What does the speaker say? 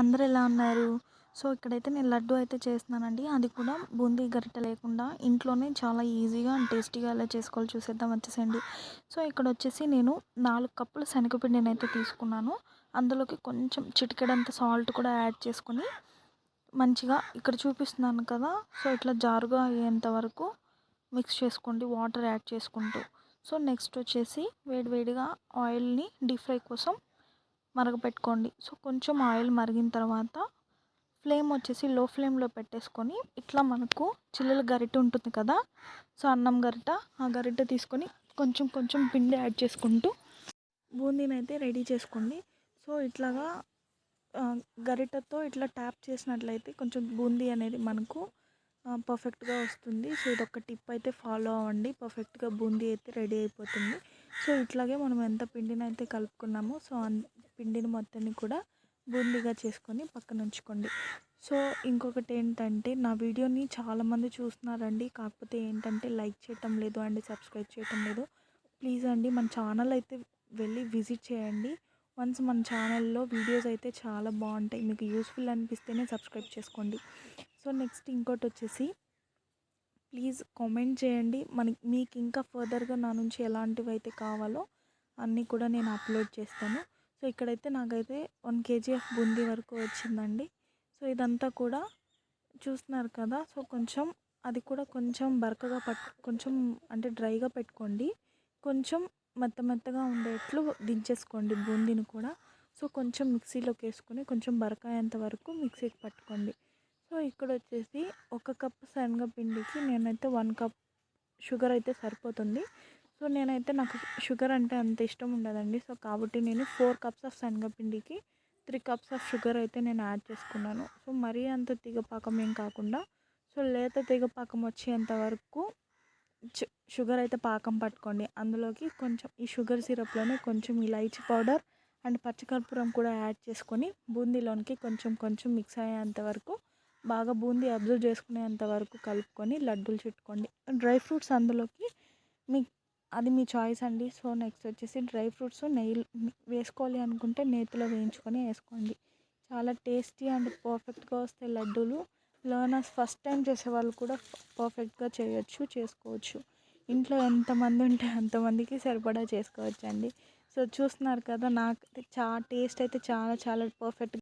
అందరు ఎలా ఉన్నారు? సో ఇక్కడైతే నేను లడ్డు అయితే చేస్తున్నానండి. అది కూడా బూందీ గరిట లేకుండా ఇంట్లోనే చాలా ఈజీగా అండ్ టేస్టీగా ఎలా చేసుకోవాలో చూసేద్దాం వచ్చేసండి సో ఇక్కడ వచ్చేసి నేను నాలుగు కప్పులు శనగపిండిని అయితే తీసుకున్నాను. అందులోకి కొంచెం చిటికెడంత సాల్ట్ కూడా యాడ్ చేసుకొని మంచిగా ఇక్కడ చూపిస్తున్నాను కదా సో ఇట్లా జారుగా అయ్యేంత వరకు మిక్స్ చేసుకోండి వాటర్ యాడ్ చేసుకుంటూ. సో నెక్స్ట్ వచ్చేసి వేడివేడిగా ఆయిల్ని డీప్ ఫ్రై కోసం మరగపెట్టుకోండి. సో కొంచెం ఆయిల్ మరిగిన తర్వాత ఫ్లేమ్ వచ్చేసి లో ఫ్లేమ్లో పెట్టేసుకొని ఇట్లా మనకు చిల్లుల గరిటె ఉంటుంది కదా సో అన్నం గరిట ఆ గరిటె తీసుకొని కొంచెం కొంచెం పిండి యాడ్ చేసుకుంటూ బూందీని అయితే రెడీ చేసుకోండి. సో ఇట్లాగా గరిటతో ఇట్లా ట్యాప్ చేసినట్లయితే కొంచెం బూందీ అనేది మనకు పర్ఫెక్ట్గా వస్తుంది. సో ఇది ఒక టిప్ అయితే ఫాలో అవ్వండి. పర్ఫెక్ట్గా బూందీ అయితే రెడీ అయిపోతుంది. సో ఇట్లాగే మనం ఎంత పిండిని అయితే కలుపుకున్నామో సో పిండిని మొత్తాన్ని కూడా బూందీగా చేసుకొని పక్కన ఉంచుకోండి సో ఇంకొకటి ఏంటంటే నా వీడియోని చాలామంది చూస్తున్నారండి. కాకపోతే ఏంటంటే లైక్ చేయటం లేదు అండి సబ్స్క్రైబ్ చేయటం లేదు. ప్లీజ్ అండి మన ఛానల్ అయితే వెళ్ళి విజిట్ చేయండి. వన్స్ మన ఛానల్లో వీడియోస్ అయితే చాలా బాగుంటాయి. మీకు యూస్ఫుల్ అనిపిస్తేనే సబ్స్క్రైబ్ చేసుకోండి. సో నెక్స్ట్ ఇంకోటి వచ్చేసి ప్లీజ్ కామెంట్ చేయండి. మనకి మీకు ఇంకా ఫర్దర్గా నా నుంచి ఎలాంటివి అయితే కావాలో అన్నీ కూడా నేను అప్లోడ్ చేస్తాను. సో ఇక్కడైతే నాకైతే వన్ కేజీ ఆఫ్ బూందీ వరకు వచ్చిందండి. సో ఇదంతా కూడా చూస్తున్నారు కదా సో కొంచెం అది కూడా కొంచెం బరకగా పట్ కొంచెం అంటే డ్రైగా పెట్టుకోండి. కొంచెం మెత్త మెత్తగా ఉండేట్లు దించేసుకోండి బూందీని కూడా. సో కొంచెం మిక్సీలోకి వేసుకొని కొంచెం బరకాయేంత వరకు మిక్సీకి పట్టుకోండి. సో ఇక్కడ వచ్చేసి ఒక కప్ శనగపిండికి నేనైతే వన్ కప్ షుగర్ అయితే సరిపోతుంది. సో నేనైతే నాకు షుగర్ అంటే అంత ఇష్టం ఉండదండి. సో కాబట్టి నేను ఫోర్ కప్స్ ఆఫ్ శనగపిండికి త్రీ కప్స్ ఆఫ్ షుగర్ అయితే నేను యాడ్ చేసుకున్నాను. సో మరీ అంత తీగపాకం ఏం కాకుండా సో లేత తీగపాకం వచ్చేంత వరకు షుగర్ అయితే పాకం పట్టుకోండి. అందులోకి కొంచెం ఈ షుగర్ సిరప్లోనే కొంచెం ఇలాచీ పౌడర్ అండ్ పచ్చకర్పూరం కూడా యాడ్ చేసుకొని బూందీలోనికి కొంచెం కొంచెం మిక్స్ అయ్యేంత వరకు బాగా బూందీ అబ్జర్వ్ చేసుకునేంత వరకు కలుపుకొని లడ్డూలు చుట్టుకోండి. డ్రై ఫ్రూట్స్ అందులోకి మీ అది మీ చాయిస్ అండి. సో నెక్స్ట్ వచ్చేసి డ్రై ఫ్రూట్స్ నెయ్యి వేసుకోవాలి అనుకుంటే నేతిలో వేయించుకొని వేసుకోండి. చాలా టేస్టీ అండ్ పర్ఫెక్ట్గా వస్తాయి లడ్డూలు. లర్నర్స్ ఫస్ట్ టైం చేసే వాళ్ళు కూడా పర్ఫెక్ట్గా చేయొచ్చు చేసుకోవచ్చు. ఇంట్లో ఎంతమంది ఉంటే అంతమందికి సరిపడా చేసుకోవచ్చు అండి సో చూస్తున్నారు కదా నాకు చా టేస్ట్ అయితే చాలా చాలా పర్ఫెక్ట్